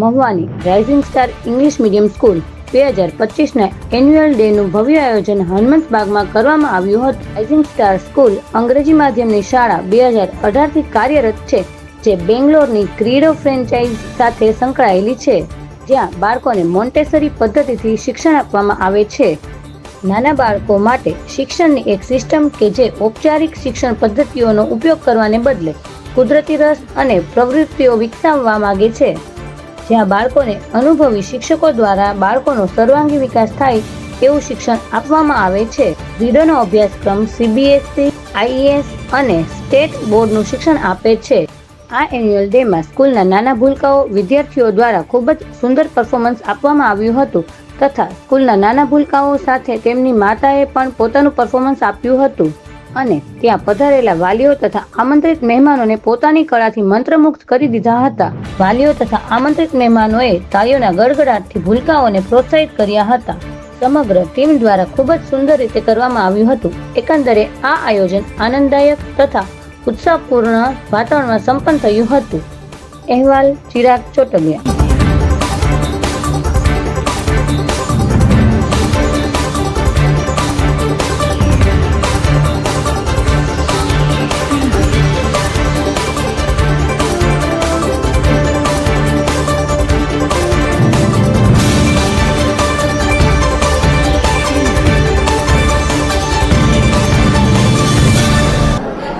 મહવાની rising star English medium school બે હજાર પચીસના એન્યુઅલ ડેનું ભવ્ય આયોજન હનુમંતબાગમાં કરવામાં આવ્યું હતું. રાઇઝિંગ સ્ટાર સ્કૂલ અંગ્રેજી માધ્યમની શાળા બે હજાર અઢારથી કાર્યરત છે, જે બેંગ્લોરની ક્રીડો ફ્રેન્ચાઇઝ સાથે સંકળાયેલી છે, જ્યાં બાળકોને મોન્ટેસરી પદ્ધતિથી શિક્ષણ આપવામાં આવે છે. નાના બાળકો માટે શિક્ષણની એક સિસ્ટમ કે જે ઔપચારિક શિક્ષણ પદ્ધતિઓનો ઉપયોગ કરવાને બદલે કુદરતી રસ અને પ્રવૃત્તિઓ વિકસાવવા માગે છે. જ્યાં બાળકોને અનુભવી શિક્ષકો દ્વારા બાળકોનો સર્વાંગી વિકાસ થાય તેવું શિક્ષણ આપવામાં આવે છે. રીડોનો અભ્યાસક્રમ સીબીએસસી આઈએસ અને સ્ટેટ બોર્ડનું શિક્ષણ આપે છે. આ એન્યુઅલ ડેમાં સ્કૂલના નાના ભૂલકાઓ વિદ્યાર્થીઓ દ્વારા ખૂબ જ સુંદર પરફોર્મન્સ આપવામાં આવ્યું હતું તથા સ્કૂલના નાના ભૂલકાઓ સાથે તેમની માતાએ પણ પોતાનું પરફોર્મન્સ આપ્યું હતું. અને ત્યાં પધારેલા વાલીઓ તથા આમંત્રિત મહેમાનોને પોતાની કળાથી મંત્રમુગ્ધ કરી દીધા હતા. વાલીઓ તથા આમંત્રિત મહેમાનોએ તાળીઓના ગડગડાટથી ભૂલકાઓને પ્રોત્સાહિત કર્યા હતા. સમગ્ર ટીમ દ્વારા ખૂબ જ સુંદર રીતે કરવામાં આવ્યું હતું. એકંદરે આ આયોજન આનંદદાયક તથા ઉત્સાહપૂર્ણ વાતાવરણમાં સંપન્ન થયું હતું. અહેવાલ Chirag Chotaliya.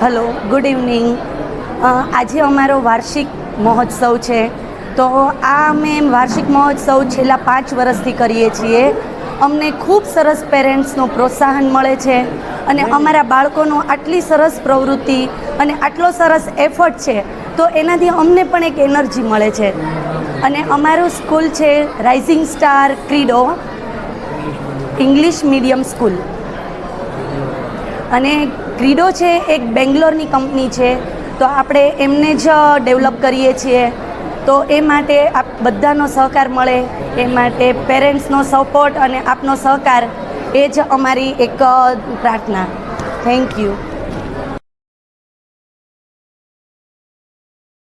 Hello, good evening. આજે અમારો વાર્ષિક મહોત્સવ છે. તો આ અમે વાર્ષિક મહોત્સવ છેલ્લા પાંચ વર્ષથી કરીએ છીએ. અમને ખૂબ સરસ પેરેન્ટ્સનું પ્રોત્સાહન મળે છે અને અમારા બાળકોનો આટલી સરસ પ્રવૃત્તિ અને આટલો સરસ એફર્ટ છે, તો એનાથી અમને પણ એક એનર્જી મળે છે. અને અમારું સ્કૂલ છે rising star Kreedo English medium school અને ક્રીડો છે એક બેંગ્લોરની કંપની છે, તો આપણે એમને જ ડેવલપ કરીએ છીએ. તો એ માટે આપ બધાનો સહકાર મળે, એ માટે પેરેન્ટ્સનો સપોર્ટ અને આપનો સહકાર, એ જ અમારી એક પ્રાર્થના. Thank you.